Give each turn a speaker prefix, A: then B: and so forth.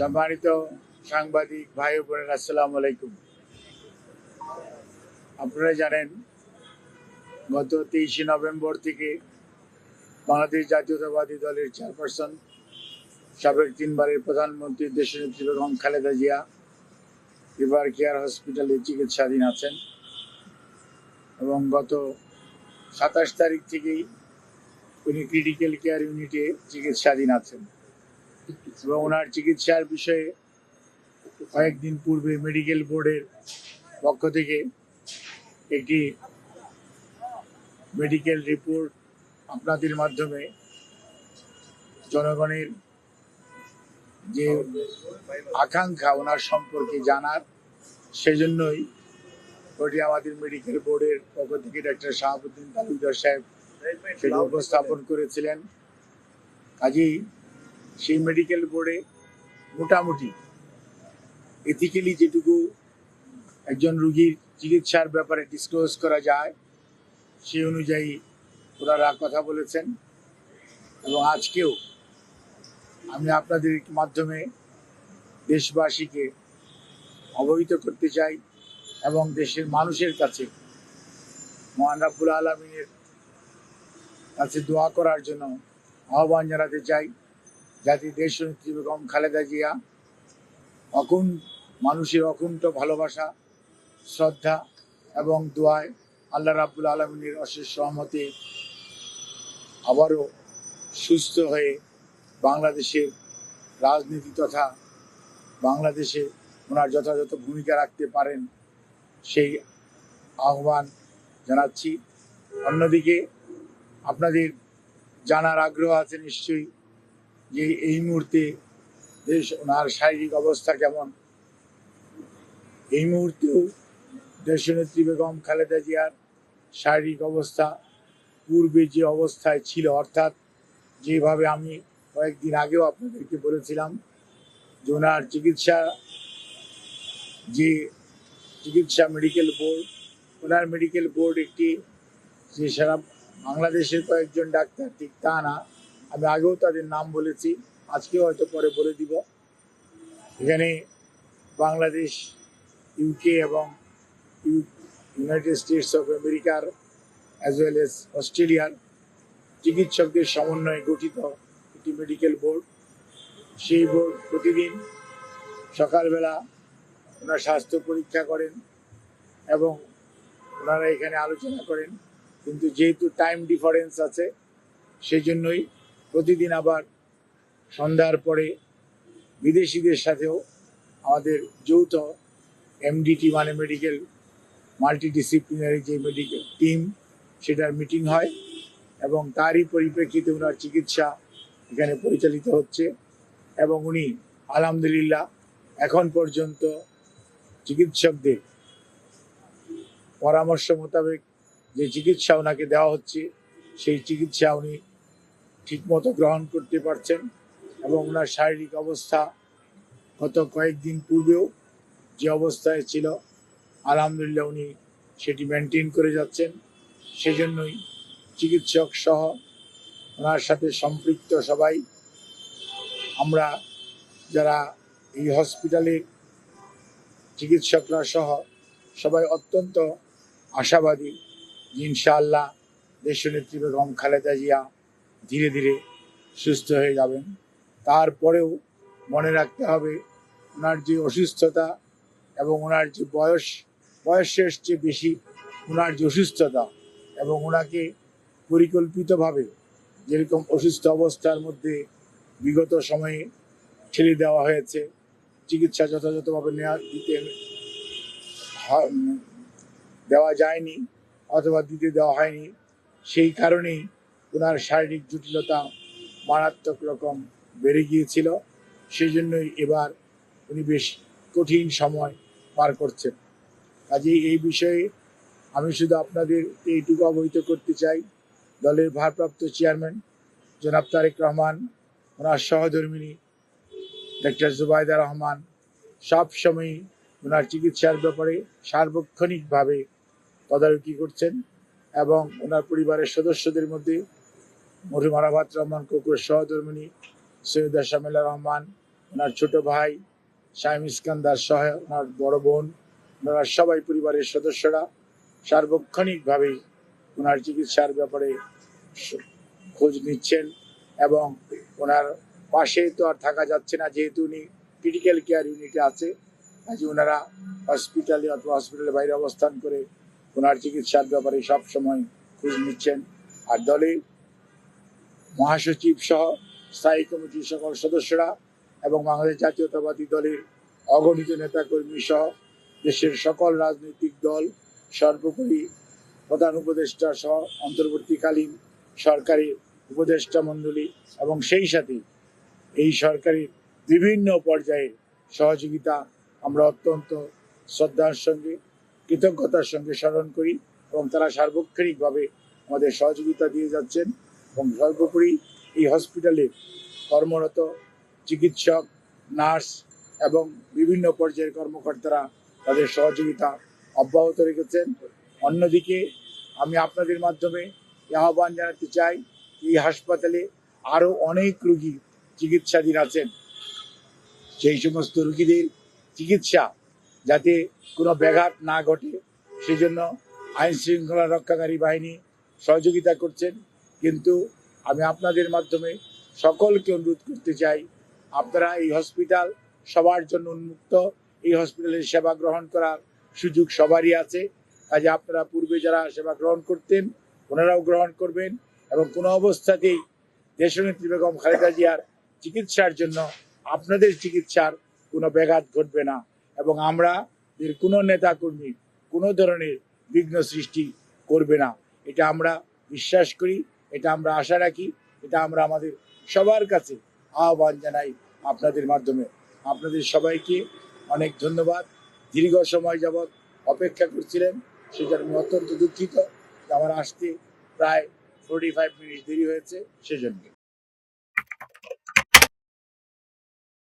A: সম্মানিত সাংবাদিক ভাই বোনের, আসসালামু আলাইকুম। আপনারা জানেন, গত তেইশে নভেম্বর থেকে বাংলাদেশ জাতীয়তাবাদী দলের চেয়ারপারসন সাবেক তিনবারের প্রধানমন্ত্রী দেশনেত্রী বেগম খালেদা জিয়া এবার কেয়ার হসপিটালে চিকিৎসাধীন আছেন এবং গত সাতাশ তারিখ থেকেই উনি ক্রিটিক্যাল কেয়ার ইউনিটে চিকিৎসাধীন আছেন। এবং ওনার চিকিৎসার বিষয়ে কয়েকদিন পূর্বে মেডিকেল বোর্ডের পক্ষ থেকে একটি মেডিকেল রিপোর্ট আপনাদের মাধ্যমে জনগণের যে আকাঙ্ক্ষা ওনার সম্পর্কে জানার সেজন্যই ওটি আমাদের মেডিকেল বোর্ডের পক্ষ থেকে ডাক্তার শাহাবুদ্দিন তালুকদার সাহেব সেটা উপস্থাপন করেছিলেন। কাজেই সেই মেডিকেল বোর্ডে মোটামুটি এথিক্যালি যেটুকু একজন রুগীর চিকিৎসার ব্যাপারে ডিসক্লোজ করা যায় সেই অনুযায়ী ওনারা কথা বলেছেন। এবং আজকেও আমি আপনাদের মাধ্যমে দেশবাসীকে অবহিত করতে চাই এবং দেশের মানুষের কাছে, মহান রাব্বুল আলমিনের কাছে দোয়া করার জন্য আহ্বান জানাতে চাই। যাতে দেশ বেগম খালেদা জিয়া। অকুণ মানুষের অকুণ্ঠ ভালোবাসা, শ্রদ্ধা এবং দোয়ায় আল্লাহ রাব্বুল আলমিনের অশেষ সহমতে আবারও সুস্থ হয়ে বাংলাদেশের রাজনীতি তথা বাংলাদেশে ওনার যথাযথ ভূমিকা রাখতে পারেন সেই আহ্বান জানাচ্ছি। অন্যদিকে আপনাদের জানার আগ্রহ আছে নিশ্চয়ই। যে এই মুহূর্তে দেশ, ওনার শারীরিক অবস্থা কেমন? এই মুহূর্তেও দেশনেত্রী বেগম খালেদা জিয়ার শারীরিক অবস্থা, পূর্বে যে অবস্থায় ছিল, অর্থাৎ যেভাবে আমি কয়েকদিন আগেও আপনাদেরকে বলেছিলাম যে ওনার চিকিৎসা, যে চিকিৎসা মেডিকেল বোর্ড, ওনার মেডিকেল বোর্ড একটি যে সারা বাংলাদেশের কয়েকজন ডাক্তার, ঠিক তা না। আমি আগেও তাদের নাম বলেছি, আজকেও হয়তো পরে বলে দিব। এখানে বাংলাদেশ ইউকে এবং ইউনাইটেড স্টেটস অফ আমেরিকার অ্যাজ ওয়েল এস অস্ট্রেলিয়ার চিকিৎসকদের সমন্বয়ে গঠিত একটি মেডিকেল বোর্ড সেই বোর্ড প্রতিদিন সকালবেলা ওনার স্বাস্থ্য পরীক্ষা করেন এবং ওনারা এখানে আলোচনা করেন। কিন্তু যেহেতু টাইম ডিফারেন্স আছে সেই জন্যই প্রতিদিন আবার সন্ধ্যার পরে বিদেশিদের সাথেও আমাদের যৌথ এমডিটি মানে মেডিকেল মাল্টিডিসিপ্লিনারি যে মেডিকেল টিম সেটার মিটিং হয় এবং তারই পরিপ্রেক্ষিতে ওনার চিকিৎসা এখানে পরিচালিত হচ্ছে এবং উনি আলহামদুলিল্লাহ এখন পর্যন্ত চিকিৎসকদের পরামর্শ মোতাবেক যে চিকিৎসা ওনাকে দেওয়া হচ্ছে, সেই চিকিৎসা উনি ঠিকমতো গ্রহণ করতে পারছেন এবং ওনার শারীরিক অবস্থা গত কয়েকদিন পূর্বেও যে অবস্থায় ছিল, আলহামদুলিল্লাহ উনি সেটি মেনটেন করে যাচ্ছেন। সেজন্যই চিকিৎসক সহ ওনার সাথে সম্পৃক্ত সবাই। আমরা যারা এই হসপিটালের চিকিৎসকরা সহ সবাই অত্যন্ত আশাবাদী ইনশাআল্লাহ দেশনেত্রী বেগম খালেদা জিয়া ধীরে ধীরে সুস্থ হয়ে যাবেন। তারপরেও মনে রাখতে হবে, ওনার যে অসুস্থতা এবং ওনার যে বয়স, বয়সের চেয়ে বেশি ওনার যে অসুস্থতা এবং ওনাকে পরিকল্পিতভাবে যেরকম অসুস্থ অবস্থার মধ্যে বিগত সময়ে ছেড়ে দেওয়া হয়েছে, চিকিৎসা যথাযথভাবে নেওয়া, দিতে দেওয়া যায়নি অথবা দিতে দেওয়া হয়নি, সেই কারণেই ওনার শারীরিক জটিলতা মারাত্মক রকম বেড়ে গিয়েছিল। সেই জন্যই এবার উনি বেশ কঠিন সময় পার করছেন। কাজেই এই বিষয়ে আমি শুধু আপনাদের এইটুকু অবহিত করতে চাই। দলের ভারপ্রাপ্ত চেয়ারম্যান জনাব তারেক রহমান, ওনার সহধর্মিনী ডক্টর জুবাইদা রহমান সব সময় ওনার চিকিৎসার ব্যাপারে সার্বক্ষণিকভাবে তদারকি করছেন এবং ওনার পরিবারের সদস্যদের মধ্যে মরহুম আরাফাত রহমান কুকুর সহধর্মিনী, সৈয়দা শামিলা রহমান, ওনার ছোট ভাই শাহিম ইস্কান্দার সহ ওনার বড় বোন, ওনারা সবাই পরিবারের সদস্যরা। সার্বক্ষণিকভাবে ওনার চিকিৎসার ব্যাপারে খোঁজ নিচ্ছেন এবং ওনার পাশে তো আর থাকা যাচ্ছে না, যেহেতু উনি ক্রিটিক্যাল কেয়ার ইউনিটে আছে। কাজে ওনারা হসপিটালে অথবা হসপিটালের বাইরে অবস্থান করে ওনার চিকিৎসার ব্যাপারে সব সময় খোঁজ নিচ্ছেন। আর দলে মহাসচিব সহ স্থায়ী কমিটির সকল সদস্যরা এবং বাংলাদেশ জাতীয়তাবাদী দলের অগণিত নেতাকর্মী সহ দেশের সকল রাজনৈতিক দল, সর্বোপরি প্রধান উপদেষ্টা সহ অন্তর্বর্তীকালীন সরকারি উপদেষ্টা মণ্ডলী এবং সেই সাথে এই সরকারের বিভিন্ন পর্যায়ে সহযোগিতা আমরা অত্যন্ত শ্রদ্ধার সঙ্গে, কৃতজ্ঞতার সঙ্গে স্মরণ করি এবং তারা সার্বক্ষণিকভাবে আমাদের সহযোগিতা দিয়ে যাচ্ছেন। এবং সর্বোপরি এই হসপিটালে কর্মরত চিকিৎসক, নার্স এবং বিভিন্ন পর্যায়ের কর্মকর্তারা তাদের সহযোগিতা অব্যাহত রেখেছেন। অন্যদিকে আমি আপনাদের মাধ্যমে আহ্বান জানাতে চাই, এই হাসপাতালে আরও অনেক রুগী চিকিৎসাধীন আছেন। সেই সমস্ত রুগীদের চিকিৎসা যাতে কোনো ব্যাঘাত না ঘটে, সেজন্য আইন শৃঙ্খলা রক্ষাকারী বাহিনী সহযোগিতা করছেন। কিন্তু আমি আপনাদের মাধ্যমে সকলকে অনুরোধ করতে চাই, আপনারা এই হসপিটাল সবার জন্য উন্মুক্ত, এই হসপিটালের সেবা গ্রহণ করার সুযোগ সবারই আছে। কাজে আপনারা পূর্বে যারা সেবা গ্রহণ করতেন, ওনারাও গ্রহণ করবেন এবং কোনো অবস্থাতেই দেশনেত্রী বেগম খালেদা জিয়ার চিকিৎসার জন্য আপনাদের চিকিৎসার কোনো ব্যাঘাত ঘটবে না এবং আমরা এর কোনো নেতাকর্মী কোনো ধরনের বিঘ্ন সৃষ্টি করবে না। এটা আমরা বিশ্বাস করি। এটা আমরা আশা রাখি, এটা আমরা আমাদের সবার কাছে আহ্বান জানাই আপনাদের মাধ্যমে। আপনাদের সবাইকে অনেক ধন্যবাদ। দীর্ঘ সময় যাবৎ অপেক্ষা করছিলেন সেটা আমি অত্যন্ত দুঃখিত আমার আসতে প্রায় ফোর্টি ফাইভ মিনিট দেরি হয়েছে, সেজন্য।